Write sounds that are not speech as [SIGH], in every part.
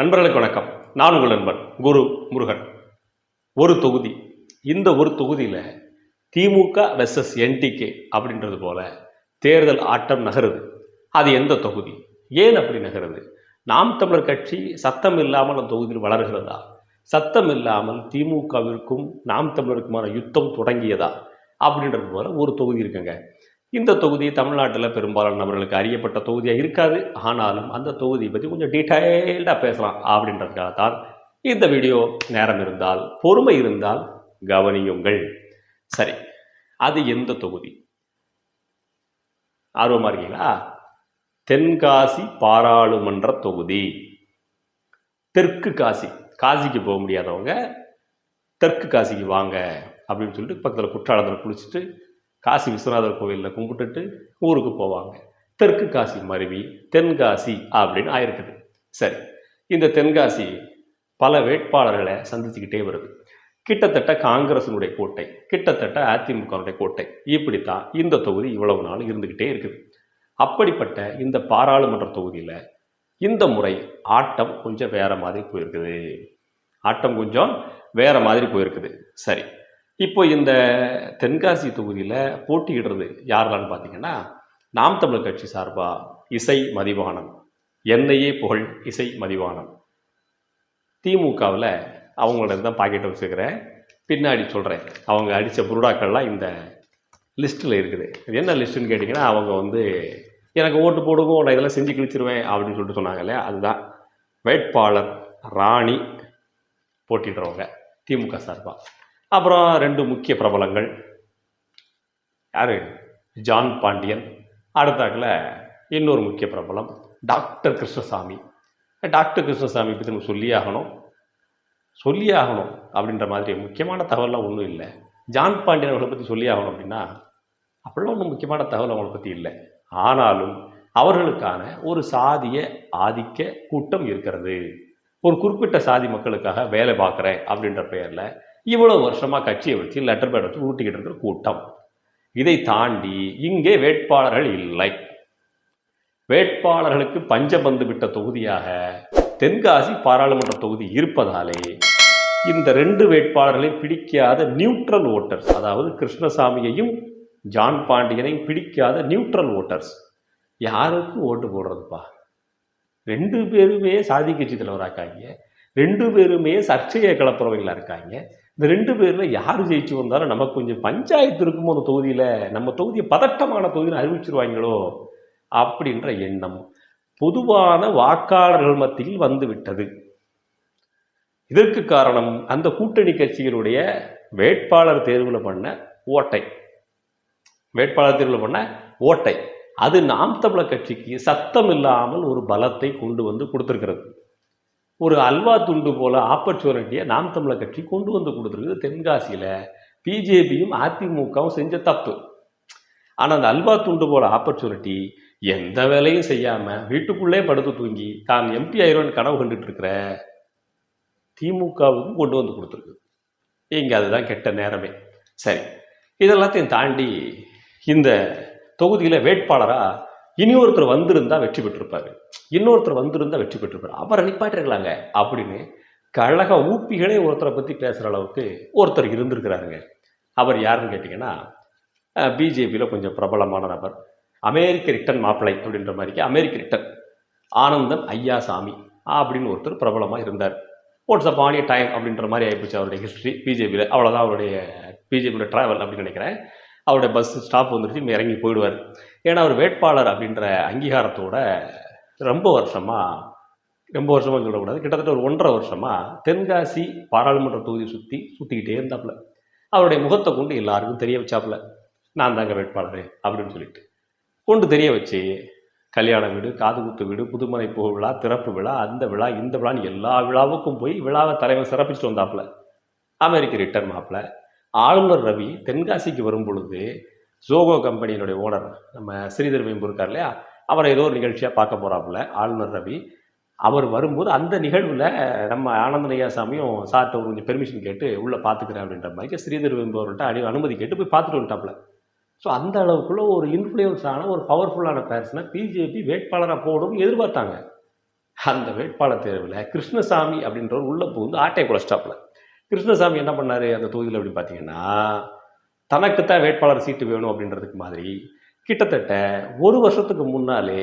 நண்பர்களுக்கு வணக்கம். நான் உங்கள் நண்பன் குரு முருகன். ஒரு தொகுதி. இந்த ஒரு தொகுதியில் திமுக வெர்சஸ் என்டிகே அப்படின்றது போல தேர்தல் ஆட்டம் நகருது. அது எந்த தொகுதி? ஏன் அப்படி நகருது? நாம் தமிழர் கட்சி சத்தம் இல்லாமல் அந்த தொகுதியில் வளர்கிறதா? சத்தம் இல்லாமல் திமுகவிற்கும் நாம் தமிழருக்குமான யுத்தம் தொடங்கியதா? அப்படின்றது போல ஒரு தொகுதி இருக்குங்க. இந்த தொகுதி தமிழ்நாட்டில் பெரும்பாலான நபர்களுக்கு அறியப்பட்ட தொகுதியாக இருக்காது. ஆனாலும் அந்த தொகுதியை பற்றி கொஞ்சம் டீட்டெயில்டாக பேசலாம் அப்படின்றதுக்காக தான் இந்த வீடியோ நேரம் இருந்தால் பொறுமை இருந்தால் கவனியுங்கள். சரி அது எந்த தொகுதி? ஆர்வமாக இருக்கீங்களா? தென்காசி பாராளுமன்ற தொகுதி. தெற்கு காசி காசிக்கு போக முடியாதவங்க தெற்கு காசிக்கு வாங்க அப்படின்னு சொல்லிட்டு பக்கத்தில் குற்றாலத்தில் குளிச்சுட்டு காசி விஸ்வநாதர் கோவிலில் கும்பிட்டுட்டு ஊருக்கு போவாங்க. தெற்கு காசி மருவி தென்காசி அப்படின்னு ஆயிருக்குது. சரி இந்த தென்காசி பல வேட்பாளர்களை சந்திச்சுக்கிட்டே வருது. கிட்டத்தட்ட காங்கிரசினுடைய கோட்டை கிட்டத்தட்ட அதிமுகனுடைய கோட்டை. இப்படித்தான் இந்த தொகுதி இவ்வளவு நாள் இருந்துக்கிட்டே இருக்குது. அப்படிப்பட்ட இந்த பாராளுமன்ற தொகுதியில் இந்த முறை ஆட்டம் கொஞ்சம் வேற மாதிரி போயிருக்குது. ஆட்டம் கொஞ்சம் வேற மாதிரி போயிருக்குது. சரி இப்போ இந்த தென்காசி தொகுதியில் போட்டியிடுறது யாரெல்லாம்னு பார்த்தீங்கன்னா நாம் தமிழர் கட்சி சார்பாக இசை மதிவானம் என்னையே புகழ் இசை மதிவானம் திமுகவில் அவங்களோட தான் பாக்கெட்டை வச்சுக்கிறேன் பின்னாடி சொல்கிறேன் அவங்க அடித்த புருடாக்கள்லாம் இந்த லிஸ்ட்டில் இருக்குது. இது என்ன லிஸ்ட்டுன்னு கேட்டிங்கன்னா அவங்க வந்து எனக்கு ஓட்டு போடுங்க நான் இதெல்லாம் செஞ்சு கிழிச்சிருவேன் அப்படின்னு சொல்லிட்டு சொன்னாங்க இல்லையா? அதுதான் வேட்பாளர் ராணி போட்டிடுறவங்க திமுக சார்பாக அப்புறம் ரெண்டு முக்கிய பிரபலங்கள். யார்? ஜான் பாண்டியன். அடுத்தாக்கில் இன்னொரு முக்கிய பிரபலம் டாக்டர் கிருஷ்ணசாமி. டாக்டர் கிருஷ்ணசாமி பற்றி நம்ம சொல்லியே ஆகணும். சொல்லியே ஆகணும் அப்படின்ற மாதிரி முக்கியமான தகவலாம் ஒன்றும் இல்லை. ஜான் பாண்டியன் அவர்களை பற்றி சொல்லி ஆகணும் அப்படின்னா அப்படிலாம் ஒன்றும் முக்கியமான தகவல் அவங்களை பற்றி இல்லை. ஆனாலும் அவர்களுக்கான ஒரு சாதிய ஆதிக்க கூட்டம் இருக்கிறது. ஒரு குறிப்பிட்ட சாதி மக்களுக்காக வேலை பார்க்குறேன் அப்படின்ற பெயரில் இவ்வளோ வருஷமாக கட்சியை வச்சு லெட்டர் பேட் வச்சு ஊட்டிக்கிட்டு இருக்கிற கூட்டம். இதை தாண்டி இங்கே வேட்பாளர்கள் இல்லை. வேட்பாளர்களுக்கு பஞ்சபந்து விட்ட தொகுதியாக தென்காசி பாராளுமன்ற தொகுதி இருப்பதாலே இந்த ரெண்டு வேட்பாளர்களை பிடிக்காத நியூட்ரல் ஓட்டர்ஸ் அதாவது கிருஷ்ணசாமியையும் ஜான் பாண்டியனையும் பிடிக்காத நியூட்ரல் ஓட்டர்ஸ் யாருக்கும் ஓட்டு போடுறதுப்பா? ரெண்டு பேருமே சாதி கட்சி தலைவராக இருக்காங்க. ரெண்டு பேருமே சர்ச்சையை கிளப்புறவங்களா இருக்காங்க. இந்த ரெண்டு பேரில் யார் ஜெயிச்சு வந்தாலும் நமக்கு கொஞ்சம் பஞ்சாயத்து இருக்குமோ அந்த தொகுதியில் நம்ம தொகுதியை பதட்டமான தொகுதியில் அறிவிச்சிருவாங்களோ அப்படின்ற எண்ணம் பொதுவான வாக்காளர்கள் மத்தியில் வந்துவிட்டது. இதற்கு காரணம் அந்த கூட்டணி கட்சிகளுடைய வேட்பாளர் தேர்வில் பண்ண ஓட்டை. வேட்பாளர் தேர்வில் பண்ண ஓட்டை. அது நாம் தமிழர் கட்சிக்கு சத்தம் இல்லாமல் ஒரு பலத்தை கொண்டு வந்து கொடுத்துருக்கிறது. ஒரு அல்வா துண்டு போல் ஆப்பர்ச்சுனிட்டியை நாம் தமிழர் கட்சி கொண்டு வந்து கொடுத்துருக்குது தென்காசியில். பிஜேபியும் அதிமுகவும் செஞ்ச தப்பு. ஆனால் அந்த அல்வா துண்டு போல ஆப்பர்ச்சுனிட்டி எந்த வேலையும் செய்யாமல் வீட்டுக்குள்ளே படுத்து தூங்கி தான் எம்பி ஆயிரம் கனவு கண்டுட்டு இருக்கிற திமுகவுக்கும் கொண்டு வந்து கொடுத்துருக்கு இங்கே அதுதான் கெட்ட நேரமே. சரி இதெல்லாத்தையும் தாண்டி இந்த தொகுதியில் வேட்பாளராக இனி ஒருத்தர் வந்திருந்தா வெற்றி பெற்றிருப்பாரு. இன்னொருத்தர் வந்திருந்தா வெற்றி பெற்றிருப்பாரு. அவரை நிப்பாட்டிருக்கலாங்க அப்படின்னு கழக ஊப்பிகளே ஒருத்தரை பற்றி பேசுகிற அளவுக்கு ஒருத்தர் இருந்திருக்கிறாருங்க. அவர் யாருன்னு கேட்டிங்கன்னா பிஜேபியில் கொஞ்சம் பிரபலமான நபர். அமெரிக்க ரிட்டன் மாப்பிளை அப்படின்ற மாதிரிக்கு அமெரிக்க ரிட்டன். ஆனந்தன் ஐயாசாமி அப்படின்னு ஒருத்தர் பிரபலமாக இருந்தார். வாட்ஸ் அப் ஆனிய டைம் அப்படின்ற மாதிரி ஆயிப்போச்சு அவருடைய ஹிஸ்ட்ரி பிஜேபியில். அவ்வளோதான் அவருடைய பிஜேபியோட ட்ராவல் அப்படின்னு நினைக்கிறேன். அவருடைய பஸ் ஸ்டாப் வந்துருச்சு இங்கே இறங்கி போயிடுவார். ஏன்னா அவர் வேட்பாளர் அப்படின்ற அங்கீகாரத்தோட ரொம்ப வருஷமாக ரொம்ப வருஷமாக சொல்லக்கூடாது. கிட்டத்தட்ட ஒரு ஒன்றரை வருஷமாக தென்காசி பாராளுமன்ற தொகுதி சுற்றி சுற்றிக்கிட்டே இருந்தாப்புல. அவருடைய முகத்தை கொண்டு எல்லாருக்கும் தெரிய வச்சாப்புல. நான் தாங்க வேட்பாளர் அப்படின்னு சொல்லிட்டு. கொண்டு தெரிய வச்சு கல்யாண வீடு காது குத்து வீடு புதுமனை புகழ் விழா திறப்பு விழா அந்த விழா இந்த விழான்னு எல்லா விழாவுக்கும் போய் விழாவை தலைவர் சிறப்பிச்சுட்டு வந்தாப்புல. அமெரிக்க ரிட்டர்ன் மாப்பிள்ள ஆளுநர் ரவி தென்காசிக்கு வரும் பொழுது ஜோகோ கம்பெனியினுடைய ஓனர் நம்ம ஸ்ரீதர் வேம்பு இருக்கார் இல்லையா? அவரை ஏதோ ஒரு நிகழ்ச்சியாக பார்க்க போகிறாப்புல ஆளுநர் ரவி. அவர் வரும்போது அந்த நிகழ்வில் நம்ம ஆனந்த சாமியும் சார்ட்ட ஒரு கொஞ்சம் பெர்மிஷன் கேட்டு உள்ளே பார்த்துக்கிறேன் அப்படின்ற மாதிரி ஸ்ரீதர் வேம்பு அவர்கிட்ட அடி அனுமதி கேட்டு போய் பார்த்துட்டு வந்துட்டாப்புல. ஸோ அந்த அளவுக்குள்ள ஒரு இன்ஃப்ளூயன்ஸான ஒரு பவர்ஃபுல்லான பேர்சனை பிஜேபி வேட்பாளராக போடும் எதிர்பார்த்தாங்க. அந்த வேட்பாளர் தேர்வில் கிருஷ்ணசாமி அப்படின்றவர் உள்ளே புகுந்து ஆட்டை குழச்சிட்டாப்புல. கிருஷ்ணசாமி என்ன பண்ணாரு அந்த தொகுதியில் அப்படின்னு பார்த்தீங்கன்னா தனக்குத்தான் வேட்பாளர் சீட்டு வேணும் அப்படின்றதுக்கு மாதிரி கிட்டத்தட்ட ஒரு வருஷத்துக்கு முன்னாலே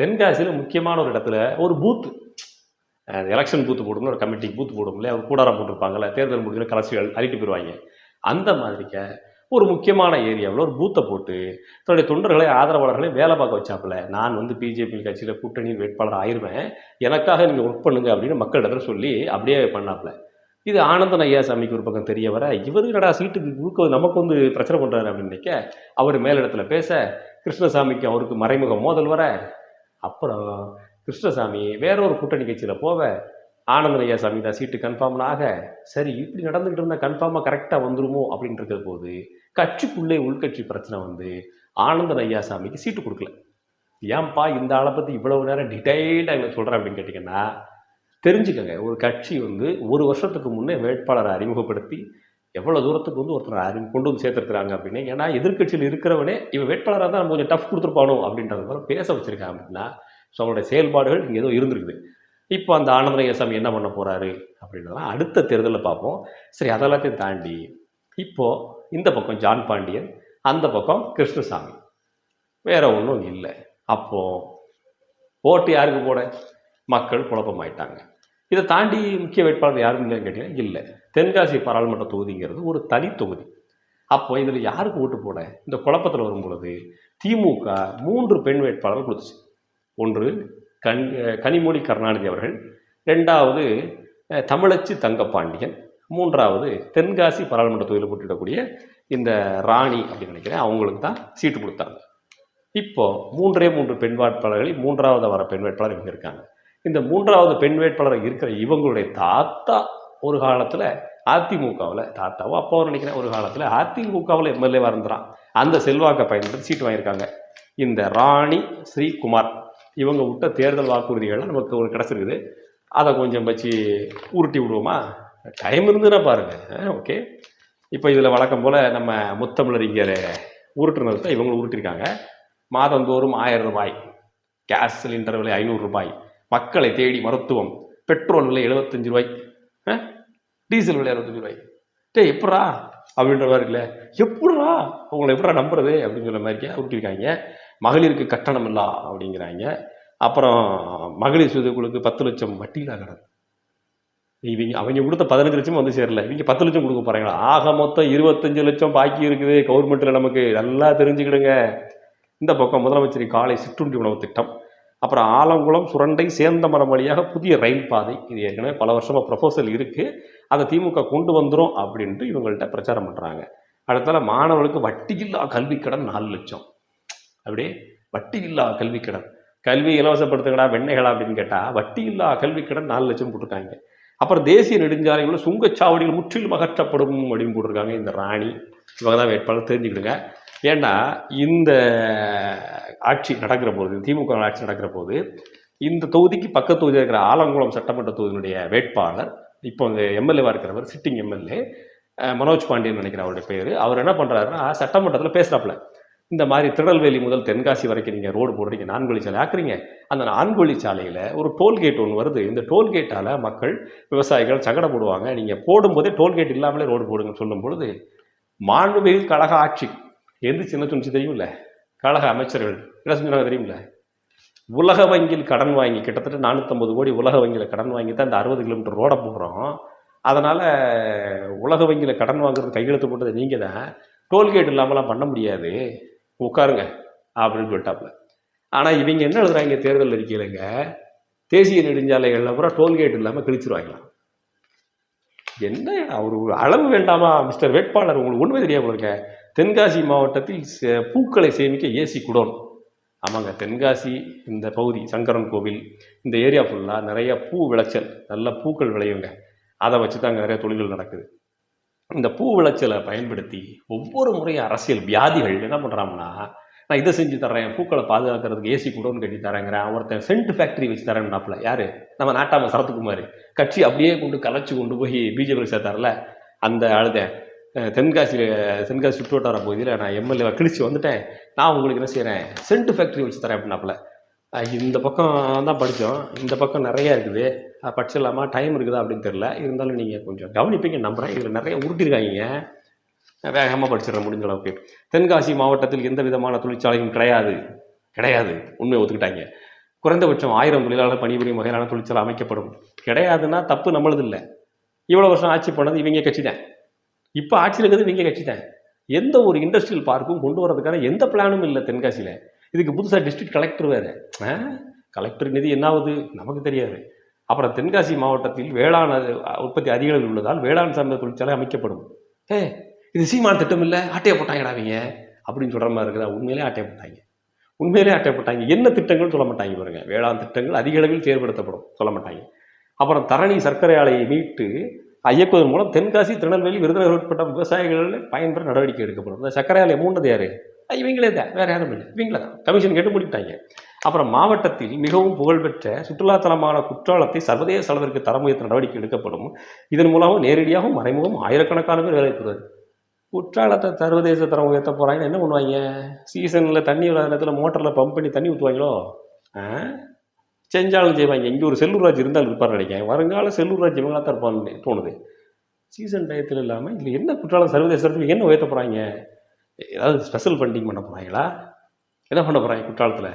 தென்காசியில் முக்கியமான ஒரு இடத்துல ஒரு பூத்து எலெக்ஷன் பூத்து போடணும் ஒரு கமிட்டிக்கு பூத்து போடுங்களே ஒரு கூடாரம் போட்டிருப்பாங்கல்ல தேர்தல் முடிஞ்சு கலசி அழிட்டு போயிடுவாங்க அந்த மாதிரிக்க ஒரு முக்கியமான ஏரியாவில் ஒரு பூத்தை போட்டு தன்னுடைய தொண்டர்களை ஆதரவாளர்களை வேலை பார்க்க வச்சாப்புல. நான் வந்து பிஜேபி கட்சியில் கூட்டணி வேட்பாளர் ஆயிருவேன். எனக்காக நீங்கள் ஒர்க் பண்ணுங்க அப்படின்னு மக்களிடத்துல சொல்லி அப்படியே பண்ணாப்புல. இது ஆனந்தன் ஐயா சாமிக்கு ஒரு பக்கம் தெரிய வர இவர் என்னடா சீட்டுக்கு குறுக்க நமக்கு வந்து பிரச்சனை பண்ணுறாரு அப்படின்னு நினைக்க அவர் மேலிடத்துல பேச கிருஷ்ணசாமிக்கு அவருக்கு மறைமுக மோதல் வர அப்புறம் கிருஷ்ணசாமி வேற ஒரு கூட்டணி கட்சியில் போவ ஆனந்தன் ஐயா சாமி தான் சீட்டு கன்ஃபார்ம்னு ஆக சரி இப்படி நடந்துகிட்டு இருந்தால் கன்ஃபார்மாக கரெக்டாக வந்துருமோ அப்படின்னு இருக்கிற போது கட்சிக்குள்ளே உள்கட்சி பிரச்சனை வந்து ஆனந்தன் ஐயா சாமிக்கு சீட்டு கொடுக்கல. ஏன்பா இந்த ஆளை பற்றி இவ்வளவு நேரம் டீட்டெயில்டாக என்ன சொல்கிறேன் அப்படின்னு கேட்டிங்கன்னா தெரிஞ்சுக்கங்க. ஒரு கட்சி வந்து ஒரு வருஷத்துக்கு முன்னே வேட்பாளரை அறிமுகப்படுத்தி எவ்வளோ தூரத்துக்கு வந்து ஒருத்தர் அறிமுக கொண்டு வந்து சேர்த்துருக்குறாங்க அப்படின்னு ஏன்னா எதிர்க்கட்சியில் இருக்கிறவனே இவன் வேட்பாளராக தான் நம்ம கொஞ்சம் டஃப் கொடுத்துருப்பானோ அப்படின்றது மாதிரி பேச வச்சுருக்காங்க அப்படின்னா ஸோ அவனுடைய செயல்பாடுகள் இங்கே ஏதோ இருந்திருக்குது. இப்போ அந்த ஆனந்தரங்கசாமி சாமி என்ன பண்ண போகிறாரு அப்படின்றதெல்லாம் அடுத்த தேர்தலில் பார்ப்போம். சரி அதெல்லாத்தையும் தாண்டி இப்போது இந்த பக்கம் ஜான் பாண்டியன் அந்த பக்கம் கிருஷ்ணசாமி. வேறு ஒன்றும் இல்லை. அப்போது ஓட்டு யாருக்கு போட? மக்கள் குழப்பமாயிட்டாங்க. இதை தாண்டி முக்கிய வேட்பாளர் யாரும் இல்லைன்னு கேட்டீங்கன்னா இல்லை. தென்காசி பாராளுமன்ற தொகுதிங்கிறது ஒரு தனி தொகுதி. அப்போ இதில் யாருக்கு ஓட்டு போட? இந்த குழப்பத்தில் வரும் பொழுது திமுக மூன்று பெண் வேட்பாளர்கள் கொடுத்துச்சு. ஒன்று கண் கனிமொழி கருணாநிதி அவர்கள் ரெண்டாவது தமிழச்சி தங்கப்பாண்டியன் மூன்றாவது தென்காசி பாராளுமன்ற தொகுதியில் போட்டியிடக்கூடிய இந்த ராணி அப்படின்னு நினைக்கிறேன் அவங்களுக்கு தான் சீட்டு கொடுத்தாங்க. இப்போ மூன்றே மூன்று பெண் வேட்பாளர்களில் மூன்றாவது வர பெண் வேட்பாளர் இவங்க இருக்காங்க. இந்த மூன்றாவது பெண் வேட்பாளராக இருக்கிற இவங்களுடைய தாத்தா ஒரு காலத்தில் அதிமுகவில் தாத்தாவோ அப்பாவோ நினைக்கிறேன் ஒரு காலத்தில் அதிமுகவில் எம்எல்ஏவாக இருந்தான் அந்த செல்வாக்கை பயன்படுத்தி சீட்டு வாங்கியிருக்காங்க. இந்த ராணி ஸ்ரீகுமார் இவங்க விட்ட தேர்தல் வாக்குறுதிகள்லாம் நமக்கு ஒரு கிடச்சிருக்குது. அதை கொஞ்சம் வச்சு உருட்டி விடுவோமா? டைம் இருந்துன்னா பாருங்கள் ஓகே. இப்போ இதில் வழக்கம் போல் நம்ம முத்தமிழறிஞர் உருட்டுனது தான் இவங்களும் உருட்டிருக்காங்க மாதந்தோறும் ஆயிரம் ரூபாய் கேஸ் சிலிண்டர் விலை ஐநூறு ரூபாய். மக்களை தேடி மருத்துவம். பெட்ரோல் விலை எழுபத்தஞ்சு ரூபாய். டீசல் விலை அறுபத்தஞ்சு ரூபாய். டேய் எப்படா அப்படின்ற மாதிரி இல்லை. எப்படா உங்களை எப்படா நம்புறது? அப்படின்னு சொல்ல மாதிரி உருட்டிருக்காங்க. மகளிருக்கு கட்டணம் இல்லா? அப்படிங்கிறாங்க. அப்புறம் மகளிர் சுயக்குழுக்கு பத்து லட்சம் வட்டியில்லா கடன். இவங்க அவங்க கொடுத்த பதினஞ்சு லட்சம் வந்து சேரல. இவங்க பத்து லட்சம் கொடுக்க போறாங்களா? ஆக மொத்தம் இருபத்தஞ்சு லட்சம் பாக்கி இருக்குது. கவர்மெண்ட்ல நமக்கு நல்லா தெரிஞ்சுக்கிடுங்க. இந்த பக்கம் முதலமைச்சரின் காலை சிற்றுண்டி உணவு திட்டம். அப்புறம் ஆலங்குளம் சுரண்டை சேந்தமரம் வழியாக புதிய ரயில் பாதை. இது ஏற்கனவே பல வருஷமாக ப்ரப்போசல் இருக்குது அதை திமுக கொண்டு வந்துடும் அப்படின்ட்டு இவங்கள்ட்ட பிரச்சாரம் பண்ணுறாங்க அடுத்தால மாணவர்களுக்கு வட்டியில்லா கல்வி கடன் நாலு லட்சம். அப்படியே வட்டியில்லா கல்வி கடன். கல்வி இலவசப்படுத்துங்கடா வெண்ணைகளா அப்படின்னு கேட்டால் வட்டியில்லா கல்வி கடன் நாலு லட்சம் போட்டிருக்காங்க. அப்புறம் தேசிய நெடுஞ்சாலைகளில் சுங்கச்சாவடிகள் முற்றிலும் அகற்றப்படும் அப்படின்னு போட்டிருக்காங்க இந்த ராணி. இவங்க தான் வேட்பாளர் தெரிஞ்சுக்கிடுங்க. ஏன்னா இந்த ஆட்சி நடக்கிற போது திமுக ஆட்சி நடக்கிற போது இந்த தொகுதிக்கு பக்கத்து தொகுதியில் இருக்கிற ஆலங்குளம் சட்டமன்ற தொகுதியினுடைய வேட்பாளர் இப்போ இந்த எம்எல்ஏவாக இருக்கிறவர் சிட்டிங் எம்எல்ஏ மனோஜ் பாண்டியன் நினைக்கிற அவருடைய பேர் அவர் என்ன பண்ணுறாருன்னா சட்டமன்றத்தில் பேசுகிறாப்புல இந்த மாதிரி திருநெல்வேலி முதல் தென்காசி வரைக்கும் நீங்கள் ரோடு போடுறீங்க நான்கு சாலை ஆக்குறீங்க. அந்த நான்கு சாலையில் ஒரு டோல்கேட் ஒன்று வருது. இந்த டோல்கேட்டால் மக்கள் விவசாயிகள் சங்கடப்படுவாங்க நீங்கள் போடும்போதே டோல்கேட் இல்லாமலே ரோடு போடுங்கன்னு சொல்லும் பொழுது மாண்புமிகு கழக ஆட்சி. எந்த சின்ன சொன்னிச்சு தெரியும்ல கழக அமைச்சர்கள். என்ன செஞ்சாங்க தெரியுமில்ல? உலக வங்கியில் கடன் வாங்கி கிட்டத்தட்ட நானூற்றம்பது கோடி உலக வங்கியில் கடன் வாங்கி தான் இந்த அறுபது கிலோமீட்டர் ரோடை போடுறோம் அதனால் உலக வங்கியில் கடன் வாங்குறது கையெழுத்து போட்டது நீங்கள் தான் டோல்கேட் இல்லாமலாம் பண்ண முடியாது. உட்காருங்க அப்படின்னு சொல்லிட்டாப்புல. ஆனால் இவங்க என்ன எழுதுறாங்க தேர்தல் அறிக்கையிலங்க? தேசிய நெடுஞ்சாலைகளில் பூரா டோல்கேட் இல்லாமல் கிழிச்சிருவாங்களாம். என்ன ஒரு அளவு வேண்டாமா? மிஸ்டர் வேட்பாளர் உங்களுக்கு உண்மை தெரியாமல் இருக்க. தென்காசி மாவட்டத்தில் சே- பூக்களை சேமிக்க ஏசி குடோன். ஆமாங்க. தென்காசி இந்த பகுதி சங்கரன் கோவில் இந்த ஏரியா ஃபுல்லாக நிறைய பூ விளைச்சல் நல்ல பூக்கள் விளையுங்க. அதை வச்சு தான் அங்கே நிறைய தொழில்கள் நடக்குது. இந்த பூ விளைச்சலை பயன்படுத்தி ஒவ்வொரு முறையும் அரசியல் வியாதிகள் என்ன பண்ணுறாங்கன்னா நான் இதை செஞ்சு தர்றேன் பூக்களை பாதுகாக்கிறதுக்கு ஏசி குடோன் கட்டி தரேங்கிறேன் ஒருத்தன் சென்ட் ஃபேக்டரி வச்சு தரேன்னாப்புல யார்? நம்ம நாட்டாம சரத்குமார். கட்சி அப்படியே கொண்டு கலைச்சி கொண்டு போய் பிஜேபி சேர்த்தார்ல அந்த அழுத தென்காசி தென்காசி சுற்றுவட்டார பகுதியில் நான் எம்எல்ஏ கிழிச்சு வந்துட்டேன். நான் உங்களுக்கு என்ன செய்கிறேன் சென்ட் ஃபேக்ட்ரி வச்சு தரேன் அப்படின்னாப்புல. இந்த பக்கம் தான் படித்தோம். இந்த பக்கம் நிறைய இருக்குது. படிச்சிடலாமா? டைம் இருக்குதா அப்படின்னு தெரில இருந்தாலும் நீங்கள் கொஞ்சம் கவனிப்பீங்க நம்புகிறேன் இதில் நிறைய உருட்டிருக்காங்க. வேகமாக படிச்சிடறேன் முடிஞ்ச அளவுக்கு. தென்காசி மாவட்டத்தில் எந்த விதமான தொழிற்சாலையும் கிடையாது. கிடையாது. உண்மையை ஒத்துக்கிட்டாங்க. குறைந்தபட்சம் ஆயிரம் தொழிலாளர் பணிபுரியும் வகையிலான தொழிற்சாலை அமைக்கப்படும். கிடையாதுன்னா தப்பு நம்மளது இல்லை. இவ்வளோ வருஷம் ஆட்சி பண்ணது இவங்க கட்சி தான். இப்போ ஆட்சியில் இருக்கிறது நீங்கள் கட்சி தான் எந்த ஒரு இண்டஸ்ட்ரியல் பார்க்கும் கொண்டு வரதுக்கான எந்த பிளானும் இல்லை தென்காசியில். இதுக்கு புதுசாக டிஸ்ட்ரிக்ட் கலெக்டர் வேறு. கலெக்டர் நிதி என்ன ஆகுது? நமக்கு தெரியாது. அப்புறம் தென்காசி மாவட்டத்தில் வேளாண் உற்பத்தி அதிக அளவில் உள்ளதால் வேளாண் சார்ந்த தொழிற்சாலை அமைக்கப்படும். ஏ இது சீமான திட்டம் இல்லை? ஆட்டையை போட்டாங்கடாவீங்க அப்படின்னு சொல்கிற மாதிரி இருக்குதா? உண்மையிலே ஆட்டையை போட்டாங்க. உண்மையிலே ஆட்டையை போட்டாங்க. என்ன திட்டங்கள் சொல்ல மாட்டாங்க பாருங்க. வேளாண் திட்டங்கள் அதிக அளவில் செயல்படுத்தப்படும். சொல்ல மாட்டாங்க. அப்புறம் தரணி சர்க்கரை ஆலையை மீட்டு இயக்குவதன் மூலம் தென்காசி திருநெல்வேலி விருதுநகர் உட்பட்ட விவசாயிகளில் பயன்பெற நடவடிக்கை எடுக்கப்படும். இந்த சக்கரை ஆலை மூண்டது யாரு? இவங்களே தான். வேற யாரும் இல்லை. இவங்களே தான். கமிஷன் கேட்டு முடிட்டாங்க. அப்புறம் மாவட்டத்தில் மிகவும் புகழ்பெற்ற சுற்றுலாத்தலமான குற்றாலத்தை சர்வதேச அளவிற்கு தரம் உயர்த்த நடவடிக்கை எடுக்கப்படும். இதன் மூலம் நேரடியாகவும் மறைமுகம் ஆயிரக்கணக்கான பேர் வேலை பெறுவது குற்றாலத்தை சர்வதேச தரம் உயர்த்த போகிறாங்கன்னு என்ன பண்ணுவாங்க? சீசனில் தண்ணி இல்லாத நேரத்தில் மோட்டரில் பம்ப் பண்ணி தண்ணி ஊற்றுவாங்களோ ஆ? செஞ்சாலும் செய்வாங்க. இங்கே ஒரு செல்லூர் ராஜ் இருந்தாலும் இருப்பார் நினைக்கிறேன். வருங்கால செல்லூர் ராஜ் இவங்களா தான் இருப்பான்னு தோணுது. சீசன் டயத்தில் இல்லாமல் இதில் என்ன குற்றாலம் சர்வதேசத்துக்கு என்ன உயர்த்த போகிறாங்க ஏதாவது ஸ்பெஷல் ஃபண்டிங் பண்ண போகிறாங்களா என்ன பண்ண போகிறாங்க குற்றாலத்தில்?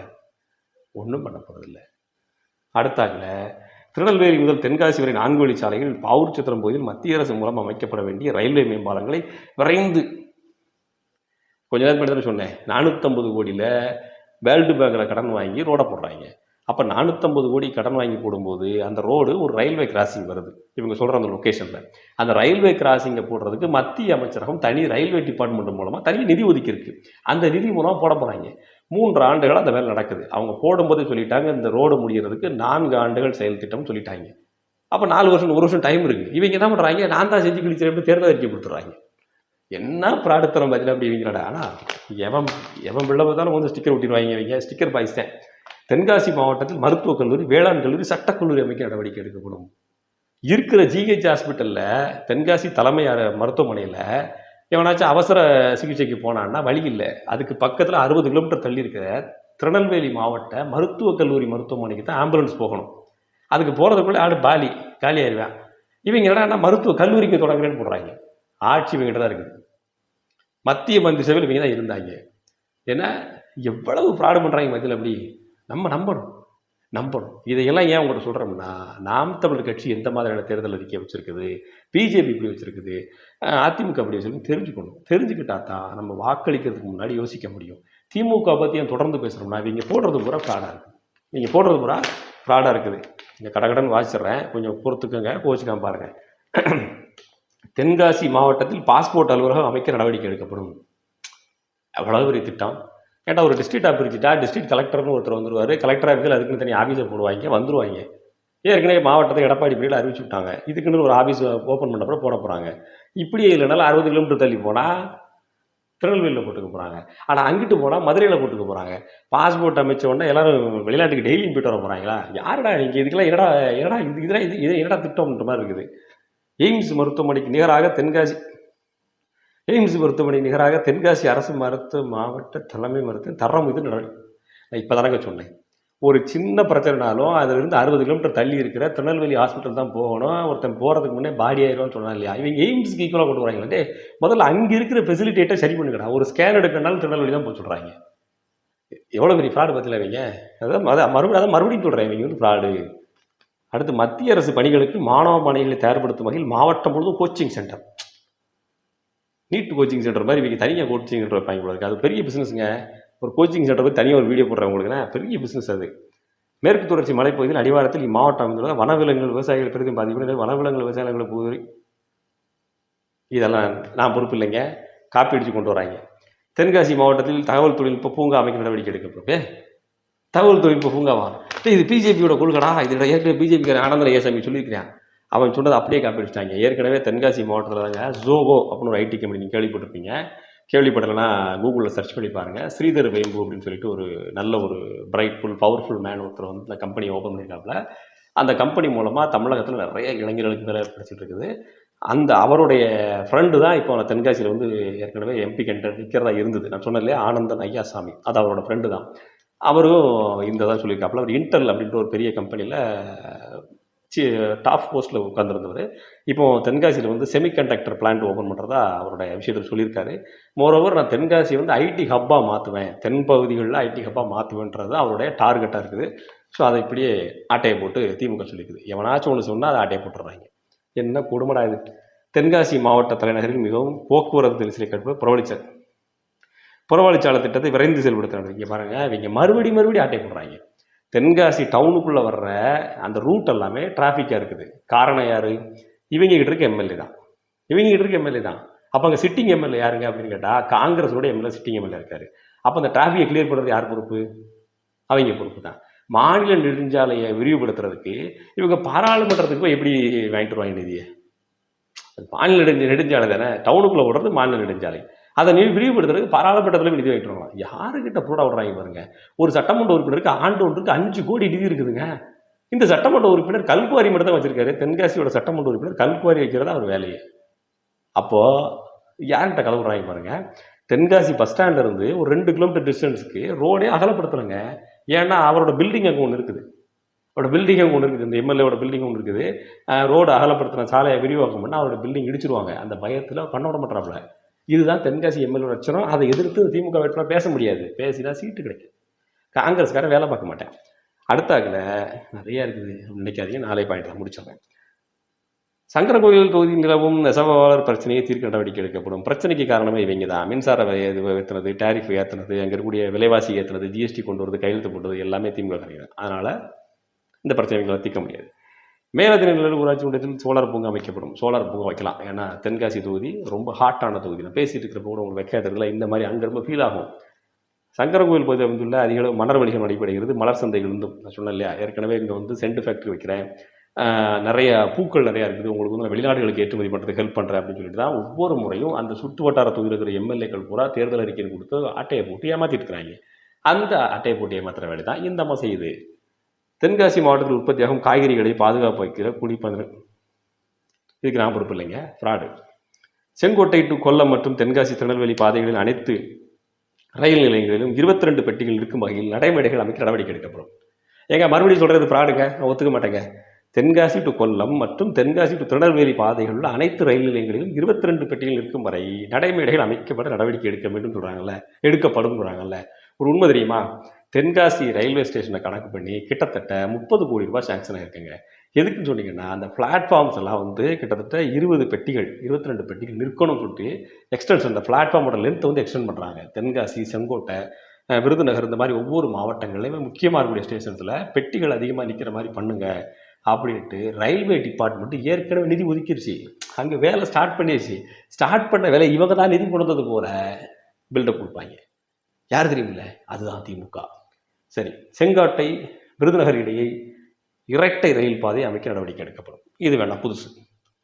ஒன்றும் பண்ண போகிறதில்ல அடுத்தாக்கில் திருநெல்வேலி முதல் தென்காசி வரை நான்கு வழி சாலைகள் பாவூர் சித்திரம் பகுதியில் மத்திய அரசு மூலம் அமைக்கப்பட வேண்டிய ரயில்வே மேம்பாலங்களை விரைந்து. கொஞ்ச நேரம் முன்னாடி தானே சொன்னேன். நானூற்றம்பது கோடியில் வேர்ல்டு பேங்கில் கடன் வாங்கி ரோடை போடுறாங்க. அப்போ நானூற்றம்பது கோடி கடன் வாங்கி போடும்போது அந்த ரோடு ஒரு ரயில்வே கிராசிங் வருது. இவங்க சொல்கிற அந்த லொக்கேஷனில் அந்த ரயில்வே கிராசிங்கை போடுறதுக்கு மத்திய அமைச்சரகம் தனி ரயில்வே டிபார்ட்மெண்ட் மூலமாக தனி நிதி ஒதுக்கியிருக்கு. அந்த நிதி மூலம் போட போகிறாங்க மூன்று ஆண்டுகள் அந்த வேலை நடக்குது. அவங்க போடும்போதே சொல்லிட்டாங்க இந்த ரோடு முடிகிறதுக்கு நான்கு ஆண்டுகள் செயல் திட்டம்னு சொல்லிட்டாங்க. அப்போ நாலு வருஷம் ஒரு வருஷம் டைம் இருக்குது இவங்க என்ன பண்ணுறாங்க நான் தான் செஞ்சு கிழிச்சிட்டு தேர்தல் அறிக்கை கொடுத்துட்றாங்க. என்ன ப்ராடக்ட் பார்த்தீங்கன்னா அப்படி இவங்களடா. ஆனால் எவன் எவன் பிள்ளை பார்த்தாலும் வந்து ஸ்டிக்கர் ஒட்டிடுவாங்க இவங்க. ஸ்டிக்கர் பாய்ஸ் தான். தென்காசி மாவட்டத்தில் மருத்துவக் கல்லூரி வேளாண் கல்லூரி சட்டக்கல்லூரி அமைக்க நடவடிக்கை எடுக்கப்படும். இருக்கிற ஜிஹெச் ஹாஸ்பிட்டலில் தென்காசி தலைமை மருத்துவமனையில் எவனாச்சும் அவசர சிகிச்சைக்கு போனான்னா வழி இல்லை. அதுக்கு பக்கத்தில் அறுபது கிலோமீட்டர் தள்ளி இருக்கிற திருநெல்வேலி மாவட்ட மருத்துவக் கல்லூரி மருத்துவமனைக்கு தான் ஆம்புலன்ஸ் போகணும். அதுக்கு போகிறதுக்குள்ளே ஆடு பாலி காலி ஆயிடுவேன் இவங்க என்னடா மருத்துவ கல்லூரிக்கு தொடங்குறேன்னு போடுறாங்க. ஆட்சி இவங்ககிட்ட தான் இருக்குது. மத்திய மந்திரி சபையில் இவங்க தான் இருந்தாங்க. ஏன்னா எவ்வளவு ஃப்ராடு பண்ணுறாங்க மத்தியில் அப்படி? நம்ம நம்பணும். நம்பணும். இதையெல்லாம் ஏன் உங்கள்கிட்ட சொல்கிறோம்னா நாம் தமிழர் கட்சி எந்த மாதிரியான தேர்தல் அறிக்கை வச்சுருக்குது பிஜேபி இப்படி வச்சுருக்குது அதிமுக அப்படி வச்சுருக்கு தெரிஞ்சுக்கணும். தெரிஞ்சுக்கிட்டா தான் நம்ம வாக்களிக்கிறதுக்கு முன்னாடி யோசிக்க முடியும். திமுக பற்றி தொடர்ந்து பேசுகிறோம்னா இவங்க போடுறது பூரா ஃப்ராடாக இருக்குது நீங்கள் போடுறது பூரா ஃப்ராடாக இருக்குது. இந்த கடகடன் வாசிடுறேன் கொஞ்சம் பொறுத்துக்கோங்க கோச்சிக்காம பாருங்கள் [CLEARS THROAT] தென்காசி மாவட்டத்தில் பாஸ்போர்ட் அலுவலகம் அமைக்க நடவடிக்கை எடுக்கப்படும். அவ்வளவு பெரிய திட்டம்? ஏன்டா ஒரு டிஸ்ட்ரிக்டாக பிரிச்சுட்டா டிஸ்ட்ரிக்ட் கலெக்டர்னு ஒருத்தர் வந்துருவார். கலெக்டர் ஆஃபீஸில் அதுக்குன்னு தனி ஆஃபீஸை போடுவாங்க வந்துருவாங்க. ஏற்கனவே மாவட்டத்தை எடப்பாடி பிரிவில் அறிவிச்சு விட்டாங்க. இதுக்குன்னு ஒரு ஆஃபீஸ் ஓப்பன் பண்ண போட போகிறாங்க இப்படியே இல்லைனாலும் அறுபது கிலோமீட்டர் தள்ளி போனால் திருநெல்வேலியில் போட்டுக்க போகிறாங்க ஆனால் அங்கிட்டு போனால் மதுரையில் போட்டுக்க போகிறாங்க பாஸ்போர்ட் அமைச்ச உடனே எல்லாரும் வெளிநாட்டுக்கு டெய்லியும் போயிட்டு வர போகிறாங்களா யாருடா நீங்கள் இதுக்கெல்லாம் என்னடா என்னடா இது இதெல்லாம் இது இது என்னடா திட்டம்ன்ற மாதிரி இருக்குது. எய்ம்ஸ் மருத்துவமனைக்கு நிகராக தென்காசி எய்ம்ஸ் மருத்துவமனை நிகராக தென்காசி அரசு மருத்துவ மாவட்ட தலைமை மருத்துவம் தரம் இது நடவடிக்கை நான் இப்போ தானங்க சொன்னேன். ஒரு சின்ன பிரச்சனைனாலும் அதிலிருந்து அறுபது கிலோமீட்டர் தள்ளி இருக்கிற திருநெல்வேலி ஹாஸ்பிட்டல் தான் போகணும். ஒருத்தன் போகிறதுக்கு முன்னே பாடி ஆயிரும்னு சொன்னா இல்லையா? இவங்க எய்ம்ஸ்க்கு ஈக்குவலாக கொண்டு வராங்களே. முதல்ல அங்கே இருக்கிற ஃபெசிலிட்டேட்டை சரி பண்ணுங்கடா ஒரு ஸ்கேன் எடுக்கணும்னாலும் திருநெல்வேலி தான் போக சொல்கிறாங்க எவ்வளோ பெரிய ஃப்ராடு பற்றில இவங்க? அதான் அதான் மறுபடியும் அதான் மறுபடியும் சொல்கிறேன் இவங்க வந்து ஃப்ராடு அடுத்து மத்திய அரசு பணிகளுக்கு மாணவ மாணவிகளை தயார்படுத்தும் வகையில் மாவட்டம் முழுவதும் coaching centre NEET coaching centre மாதிரி இவங்க தனியாக கோச்சிங் சென்டர் வைப்பாங்க போல அது பெரிய பிஸ்னஸுங்க ஒரு கோச்சிங் சென்டர் போய் தனியாக ஒரு வீடியோ போடுறேன் உங்களுக்குன்னா பெரிய பிஸ்னஸ் அது. மேற்கு தொடர்ச்சி மலைப்பகுதியில் அடிவாரத்தில் இம்மாவட்டம் அமைந்துள்ள வனவிலங்குகள் விவசாயிகள் பெரிதும் பாதிப்பு வனவிலங்குகள் விவசாயிகளை புதுரி இதெல்லாம் நான் பொறுப்பு இல்லைங்க. காப்பி அடித்து கொண்டு வராங்க. தென்காசி மாவட்டத்தில் தகவல் தொழில்நுட்ப பூங்கா அமைக்க நடவடிக்கை எடுக்கப்படும் தகவல் தொழில்நுட்ப பூங்காவா? இது பிஜேபியோட கொள்கடா. இது ஏற்கனவே பிஜேபி ஆனந்த ஏசாமி சொல்லியிருக்கிறேன். அவன் சொன்னதை அப்படியே காப்பி அடிச்சிட்டாங்க ஏற்கனவே தென்காசி மாவட்டத்தில் தாங்க ஜோகோ அப்படின்னு ஒரு ஐடி கம்பெனி நீங்கள் கேள்விப்பட்டிருப்பீங்க. கேள்விப்படலைன்னா கூகுளில் சர்ச் பண்ணி பாருங்கள் ஸ்ரீதர் வேம்பு அப்படின்னு சொல்லிட்டு ஒரு நல்ல ஒரு பிரைட்ஃபுல் பவர்ஃபுல் மேன் ஒருத்தர் வந்து இந்த கம்பெனியை ஓப்பன் பண்ணியிருக்காப்புல. அந்த கம்பெனி மூலமாக தமிழகத்தில் நிறைய இளைஞர்களுக்கு வேலை கிடைச்சிட்டு இருக்குது. அந்த அவருடைய ஃப்ரெண்டு தான் இப்போ தென்காசியில் வந்து ஏற்கனவே எம்பி கண்டர் நிற்கிறதா இருந்தது. நான் சொன்னேன் இல்லையா? ஆனந்தன் ஐயாசாமி. அது அவரோட ஃப்ரெண்டு தான். அவரும் இந்த தான் சொல்லியிருக்காப்புல. அவர் இன்டர்ல் அப்படின்ற ஒரு பெரிய கம்பெனியில் டாப் போஸ்ட்டில் உட்காந்துருந்தவர் இப்போ தென்காசியில் வந்து செமிகண்டக்டர் பிளான்ட் ஓப்பன் பண்ணுறதா அவருடைய விஷயத்தில் சொல்லியிருக்காரு. மோரோவர் நான் தென்காசியை வந்து ஐடி ஹப்பாக மாற்றுவேன் தென் பகுதிகளில் ஐடி ஹப்பாக மாற்றுவேன்றது அவருடைய டார்கெட்டாக இருக்குது. ஸோ அதை இப்படியே ஆட்டையை போட்டு திமுக சொல்லிக்குது. எவனாச்சும் ஒன்று சொன்னால் அதை ஆட்டையை போட்டுடுறாங்க என்ன கொடுமடா இது. தென்காசி மாவட்ட தலைநகரில் மிகவும் போக்குவரத்து நெரிசலை கடுப்பு புறவழிச்சல். புறவழிச்சாலை திட்டத்தை விரைந்து செயல்படுத்துறாங்க இங்கே பாருங்கள் இவங்க மறுபடி மறுபடி ஆட்டை போடுறாங்க. தென்காசி டவுனுக்குள்ளே வர்ற அந்த ரூட் எல்லாமே டிராஃபிக்காக இருக்குது. காரணம் யார்? இவங்ககிட்ட இருக்க எம்எல்ஏ தான். இவங்ககிட்ட இருக்க எம்எல்ஏ தான். அப்போ அங்கே சிட்டிங் எம்எல்ஏ யாருங்க அப்படின்னு கேட்டால் காங்கிரஸோட எம்எல்ஏ சிட்டிங் எம்எல்ஏ இருக்காரு. அப்போ அந்த டிராஃபிக்கை கிளியர் பண்ணுறது யார் பொறுப்பு? அவங்க பொறுப்பு தான். மாநில நெடுஞ்சாலையை விரிவுபடுத்துறதுக்கு இவங்க பாராளுமன்றத்துக்கு போய் எப்படி வாங்கிட்டு வருவாங்க நிதியை? மாநில நெடுஞ்ச நெடுஞ்சாலை தானே. டவுனுக்குள்ளே ஓடுறது மாநில நெடுஞ்சாலை. அதை நீ விரிவுபடுத்துறதுக்கு பாராளுமன்றத்தில் நிதி வாங்கிட்டு யாருக்கிட்ட புரோடா விடுறாங்க பாருங்க? ஒரு சட்டமன்ற உறுப்பினருக்கு ஆண்டு ஒன்றுக்கு அஞ்சு கோடி நிதி இருக்குதுங்க. இந்த சட்டமன்ற உறுப்பினர் கல்குவாரி மட்டும் தான் வச்சிருக்காரு. தென்காசியோட சட்டமன்ற உறுப்பினர் கல்குவாரி வைக்கிறதா அவர் வேலையை. அப்போது யார்கிட்ட கலவுறாங்க பாருங்க? தென்காசி பஸ் ஸ்டாண்ட்லேருந்து ஒரு ரெண்டு கிலோமீட்டர் டிஸ்டன்ஸுக்கு ரோடே அகலப்படுத்துறாங்க ஏன்னா அவரோட பில்டிங் அங்கே ஒன்று இருக்குது. அவரோட பில்டிங் அங்கே ஒன்று இருக்குது. இந்த எம்எல்ஏவோட பில்டிங் ஒன்று இருக்குது. ரோடு அகலப்படுத்தின சாலையை விரிவாக்கம் பண்ணால் அவரோட பில்டிங் இடிச்சிருவாங்க. அந்த பயத்தில் பண்ண விட மாட்டாப்புல இதுதான் தென்காசி எம்எல்ஏ லட்சணம் அதை எதிர்த்து திமுக வேட்பாளர் பேச முடியாது. பேசினா சீட்டு கிடைக்கும். காங்கிரஸ்காரன் வேலை பார்க்க மாட்டேன். அடுத்தாக்கில் நிறைய இருக்குது. நினைக்காதீங்க. நாளை பாயிண்ட் முடிச்சிடுறேன். சங்கரகோவில் தொகுதி நிலவும் நெசவாளர் பிரச்சனையை தீர்க்க நடவடிக்கை எடுக்கப்படும். பிரச்சனைக்கு காரணமே இவங்க தான் மின்சார இது ஏற்றுனது டேரிஃப் ஏற்றுனது அங்கே இருக்கக்கூடிய விலைவாசி ஏற்றுனது ஜிஎஸ்டி கொண்டு வரது கையெழுத்து போடுறது எல்லாமே திமுக கிடையாது அதனால் இந்த பிரச்சனைகளை தீர்க்க முடியாது. மேலதின ஊராட்சி ஒன்றியத்தில் சோலார் பூங்கா அமைக்கப்படும். சோலார் பூங்கா வைக்கலாம். ஏன்னா தென்காசி தொகுதி ரொம்ப ஹாட்டான தொகுதி. நான் பேசிட்டு இருக்கிறப்போ கூட உங்களுக்கு வைக்காததுல இந்த மாதிரி அங்கே ரொம்ப ஃபீல் ஆகும். சங்கரங்கோவில் பகுதியில் வந்துள்ள அதிக அளவு மலர் வழிகள் நடைபெறுகிறது. மலர் சந்தைகள் இருந்தும் நான் சொன்னேன் இல்லையா? ஏற்கனவே இங்கே வந்து சென்ட் ஃபேக்ட்ரி வைக்கிறேன். நிறைய பூக்கள் நிறையா இருக்குது. உங்களுக்கு வந்து நான் வெளிநாடுகளுக்கு ஏற்றுமதி பண்ணுறதுக்கு ஹெல்ப் பண்ணுறேன் அப்படின்னு சொல்லிட்டு தான் ஒவ்வொரு முறையும் அந்த சுற்று வட்டார தொகுதியில் இருக்கிற எம்எல்ஏக்கள் பூரா தேர்தல் அறிக்கை கொடுத்து அட்டையை போட்டு ஏமாற்றிட்டு இருக்கிறாங்க. அந்த அட்டையை போட்டு ஏமாத்துற வேலை தான் இந்த அம்மா செய்யுது. தென்காசி மாவட்டத்தில் உற்பத்தியாகும் காய்கறிகளை பாதுகாப்பு வைக்கிற குடிப்பதன் இது நான் பொறுப்பு இல்லைங்க. ஃப்ராடு செங்கோட்டை டு கொல்லம் மற்றும் தென்காசி திருநெல்வேலி பாதைகளில் அனைத்து ரயில் நிலையங்களிலும் 22 ரெண்டு பெட்டிகள் இருக்கும் வகையில் நடைமுறைகள் அமைக்க நடவடிக்கை எடுக்கப்படும். ஏங்க மறுபடியும் சொல்கிறது ஃப்ராடுங்க நான் ஒத்துக்க மாட்டேங்க. தென்காசி டு கொல்லம் மற்றும் தென்காசி டு திருநெல்வேலி பாதைகள் உள்ள அனைத்து ரயில் நிலையங்களிலும் 22 ரெண்டு பெட்டிகள் இருக்கும் வரை நடைமுறைகள் அமைக்கப்பட நடவடிக்கை எடுக்க வேண்டும் சொல்கிறாங்கல்ல எடுக்கப்படும் சொல்கிறாங்கல்ல ஒரு உண்மை தெரியுமா? தென்காசி ரயில்வே ஸ்டேஷனை கணக்கு பண்ணி கிட்டத்தட்ட முப்பது கோடி ரூபாய் சாங்ஷன் ஆகிருக்குங்க எதுக்குன்னு சொன்னீங்கன்னா அந்த பிளாட்ஃபார்ம்ஸ் எல்லாம் வந்து கிட்டத்தட்ட இருபது பெட்டிகள் 22 ரெண்டு பெட்டிகள் நிற்கணும் சொல்லிட்டு எக்ஸ்டென்ஷன் அந்த பிளாட்ஃபார்மோட லென்த் வந்து எக்ஸ்டெண்ட் பண்ணுறாங்க தென்காசி செங்கோட்டை விருதுநகர் இந்த மாதிரி ஒவ்வொரு மாவட்டங்கள்லையுமே முக்கியமாக இருக்கக்கூடிய ஸ்டேஷன்ஸில் பெட்டிகள் அதிகமாக நிற்கிற மாதிரி பண்ணுங்க அப்படின்ட்டு ரயில்வே டிபார்ட்மெண்ட் ஏற்கனவே நிதி ஒதுக்கிருச்சு. அங்கே வேலை ஸ்டார்ட் பண்ணிடுச்சு ஸ்டார்ட் பண்ண வேலை இவங்க தான் நிதி கொடுத்தது போல பில்டப் கொடுப்பாங்க. யார் தெரியுமில்ல? அதுதான் திமுக. சரி செங்காட்டை விருதுநகர் இடையே இரட்டை ரயில் பாதை அமைக்க நடவடிக்கை எடுக்கப்படும். இது வேணாம் புதுசு.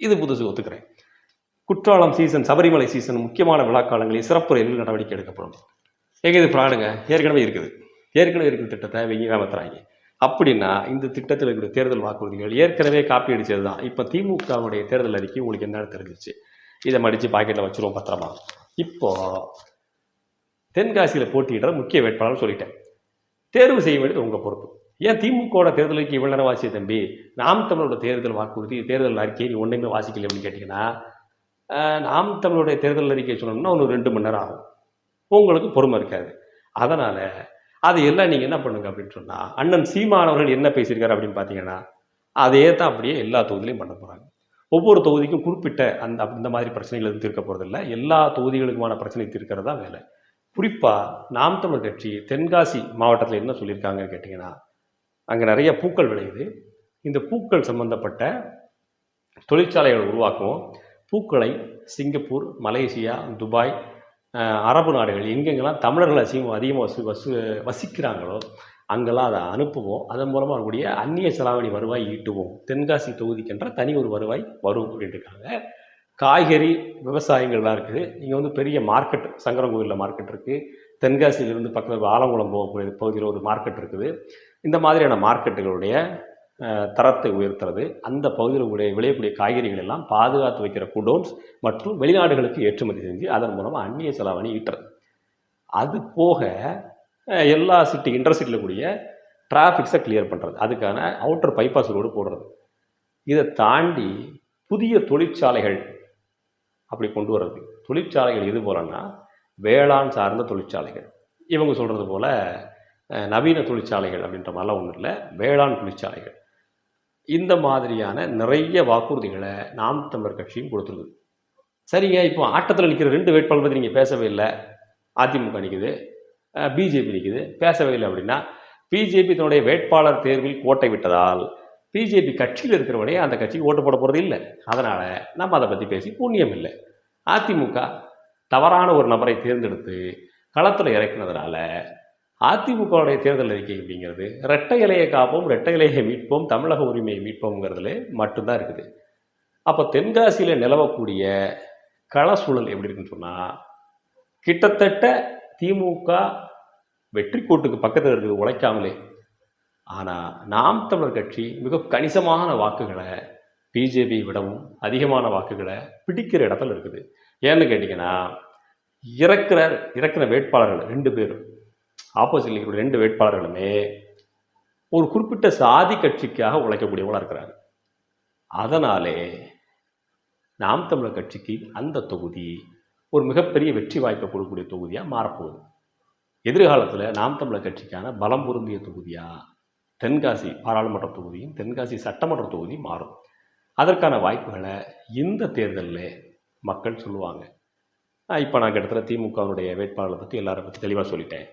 இது புதுசு ஒத்துக்கிறேன். குற்றாலம் சீசன் சபரிமலை சீசன் முக்கியமான விழாக்காலங்களில் சிறப்பு ரயில் நடவடிக்கை எடுக்கப்படும். ஏங்க இது பிராணுங்க ஏற்கனவே இருக்குது. ஏற்கனவே இருக்கிற திட்டத்தை இவங்க ஏமாத்துறாங்க. அப்படின்னா இந்த திட்டத்தில் இருக்கிற தேர்தல் வாக்குறுதிகள் ஏற்கனவே காப்பி அடித்தது தான். இப்போ திமுகவுடைய தேர்தல் அறிக்கை உங்களுக்கு என்ன தெரிஞ்சிச்சு இதை மடித்து பாக்கெட்டில் வச்சுருவோம் பத்திரமா. இப்போது தென்காசியில் போட்டியிடுற முக்கிய வேட்பாளர் சொல்லிட்டேன். தேர்வு செய்ய வேண்டியது உங்கள் பொறுப்பு. ஏன் திமுகவோட தேர்தலுக்கு இவ்வளோ நேரம் வாசிய தம்பி? நாம் தமிழோட தேர்தல் வாக்குறுதி தேர்தல் அறிக்கையை நீ ஒன்றுமே வாசிக்கல அப்படின்னு கேட்டிங்கன்னா நாம் தமிழோடைய தேர்தல் அறிக்கை சொன்னோம்னா ஒன்று ரெண்டு மணி நேரம் ஆகும். உங்களுக்கு பொறுமை இருக்காது. அதனால் அதையெல்லாம் நீங்கள் என்ன பண்ணுங்க அப்படின்னு சொன்னால் அண்ணன் சீமானவர்கள் என்ன பேசியிருக்காரு அப்படின்னு பார்த்தீங்கன்னா அதே தான் அப்படியே எல்லா தொகுதியிலையும் பண்ண போகிறாங்க ஒவ்வொரு தொகுதிக்கும் குறிப்பிட்ட அந்த இந்த மாதிரி பிரச்சனைகள் எதுவும் தீர்க்க போகிறதில்ல எல்லா தொகுதிகளுக்குமான பிரச்சனை தீர்க்கிறது தான் வேலை. குறிப்பாக நாம் தமிழ் கட்சி தென்காசி மாவட்டத்தில் என்ன சொல்லியிருக்காங்கன்னு கேட்டிங்கன்னா அங்கே நிறைய பூக்கள் விளையுது. இந்த பூக்கள் சம்பந்தப்பட்ட தொழிற்சாலைகளை உருவாக்குவோம். பூக்களை சிங்கப்பூர் மலேசியா துபாய் அரபு நாடுகள் எங்கெங்கெல்லாம் தமிழர்கள் அதிகம் அதிகமாக வசு வசு வசிக்கிறாங்களோ அங்கெல்லாம் அதை அனுப்புவோம். அதன் மூலமாக வரக்கூடிய அந்நிய செலாவணி வருவாய் ஈட்டுவோம். தென்காசி தொகுதிக்கென்ற தனி ஒரு வருவாய் வரும் அப்படின்ட்டு இருக்காங்க. காய்கறி விவசாயங்கள்லாம் இருக்குது. இங்கே வந்து பெரிய மார்க்கெட் சங்கரங்கோவிலில் மார்க்கெட் இருக்குது தென்காசியிலிருந்து பக்கத்தில் ஆலங்குளம் போகக்கூடிய பகுதியில் ஒரு மார்க்கெட் இருக்குது. இந்த மாதிரியான மார்க்கெட்டுகளுடைய தரத்தை உயர்த்துறது. அந்த பகுதியில் உடைய விளையக்கூடிய காய்கறிகள் எல்லாம் பாதுகாத்து வைக்கிற குடோன்ஸ் மற்றும் வெளிநாடுகளுக்கு ஏற்றுமதி செஞ்சு அதன் மூலமாக அந்நிய செலாவணி ஈட்டுறது. அது போக எல்லா சிட்டி இன்டர்சிட்டியில் கூடிய டிராஃபிக்ஸை கிளியர் பண்ணுறது அதுக்கான அவுட்டர் பைபாஸ் ரோடு போடுறது. இதை தாண்டி புதிய தொழிற்சாலைகள் அப்படி கொண்டு வர்றது. தொழிற்சாலைகள் எது போலன்னா வேளாண் சார்ந்த தொழிற்சாலைகள். இவங்க சொல்கிறது போல் நவீன தொழிற்சாலைகள் அப்படின்ற மாதிரிலாம் ஒன்றும் இல்லை. வேளாண் தொழிற்சாலைகள். இந்த மாதிரியான நிறைய வாக்குறுதிகளை நாம் தமிழர் கட்சியும் கொடுத்துருக்குது. சரிங்க இப்போ ஆட்டத்தில் நிற்கிற ரெண்டு வேட்பாளர் பற்றி நீங்கள் பேசவே இல்லை. அதிமுக நிற்குது பிஜேபி நிற்குது பேசவே இல்லை அப்படின்னா பிஜேபி தன்னுடைய வேட்பாளர் தேர்வில் கோட்டை விட்டதால் பிஜேபி கட்சியில் இருக்கிறவனே அந்த கட்சிக்கு ஓட்டு போட போகிறது இல்லை. அதனால் நம்ம அதை பற்றி பேசி புண்ணியம் இல்லை. அதிமுக தவறான ஒரு நபரை தேர்ந்தெடுத்து களத்தில் இறக்குனதுனால அதிமுகவுடைய தேர்தல் அறிக்கை அப்படிங்கிறது ரெட்டை இலையை காப்போம் ரெட்டை இலையை மீட்போம் தமிழக உரிமையை மீட்போம்ங்கிறதுல மட்டும்தான் இருக்குது. அப்போ தென்காசியில் நிலவக்கூடிய கள சூழல் எப்படி இருக்குன்னு சொன்னால் கிட்டத்தட்ட திமுக வெற்றி கூட்டுக்கு பக்கத்தில் இருக்குது உழைக்காமலே. ஆனால் நாம் தமிழர் கட்சி மிக கணிசமான வாக்குகளை பிஜேபி விடவும் அதிகமான வாக்குகளை பிடிக்கிற இடத்துல இருக்குது. ஏன்னு கேட்டிங்கன்னா இறக்குற இறக்குற வேட்பாளர்கள் ரெண்டு பேரும் ஆப்போசிட்ல இருக்கிற ரெண்டு வேட்பாளர்களுமே ஒரு குறிப்பிட்ட சாதி கட்சிக்காக உழைக்கக்கூடியவங்களாக இருக்கிறாங்க. அதனாலே நாம் தமிழர் கட்சிக்கு அந்த தொகுதி ஒரு மிகப்பெரிய வெற்றி வாய்ப்பை கொடுக்கக்கூடிய தொகுதியாக மாறப்போகுது. எதிர்காலத்தில் நாம் தமிழர் கட்சிக்கான பலம் பொருந்திய தொகுதியாக தென்காசி பாராளுமன்ற தொகுதியும் தென்காசி சட்டமன்ற தொகுதியும் மாறும். அதற்கான வாய்ப்புகளை இந்த தேர்தலில் மக்கள் சொல்லுவாங்க. இப்போ நான் கிட்டத்தட்ட திமுகவினுடைய வேட்பாளரை பற்றி எல்லாரை பற்றி தெளிவாக சொல்லிட்டேன்.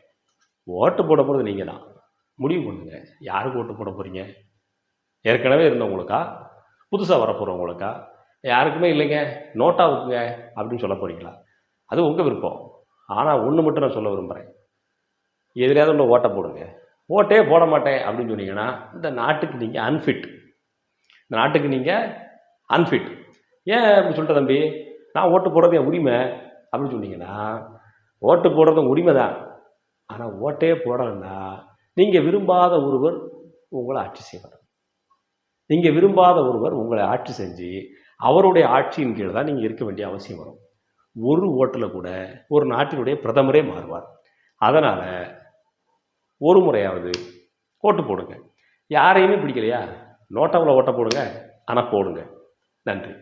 ஓட்டு போட போகிறது நீங்கள் தான் முடிவு பண்ணுங்க. யாருக்கு ஓட்டு போட போகிறீங்க ஏற்கனவே இருந்தவங்களுக்கா? புதுசாக வரப்போகிறவங்களுக்கா யாருக்குமே இல்லைங்க. நோட்டாவுக்குங்க அப்படின்னு சொல்ல போகிறீங்களா அது உங்கள் விருப்பம். ஆனால் ஒன்று மட்டும் நான் சொல்ல விரும்புகிறேன் எதிலையாவது ஒன்று ஓட்டை போடுங்க. ஓட்டே போட மாட்டேன் அப்படின்னு சொன்னீங்கன்னா இந்த நாட்டுக்கு நீங்கள் அன்ஃபிட் இந்த நாட்டுக்கு நீங்கள் அன்ஃபிட் ஏன் அப்படி சொல்லிட்ட தம்பி? நான் ஓட்டு போடுறது என் உரிமை அப்படின்னு சொன்னீங்கன்னா ஓட்டு போடுறது உரிமை தான். ஆனால் ஓட்டே போடலைன்னா நீங்கள் விரும்பாத ஒருவர் உங்களை ஆட்சி செய்வார். நீங்கள் விரும்பாத ஒருவர் உங்களை ஆட்சி செஞ்சு அவருடைய ஆட்சியின் கீழே தான் நீங்கள் இருக்க வேண்டிய அவசியம் வரும். ஒரு ஓட்டில் கூட ஒரு நாட்டினுடைய பிரதமரே மாறுவார். அதனால் ஒரு முறையாவது ஓட்டு போடுங்க. யாரையுமே பிடிக்கலையா? நோட்டாவில் ஓட்ட போடுங்க. ஆனால் போடுங்க. நன்றி.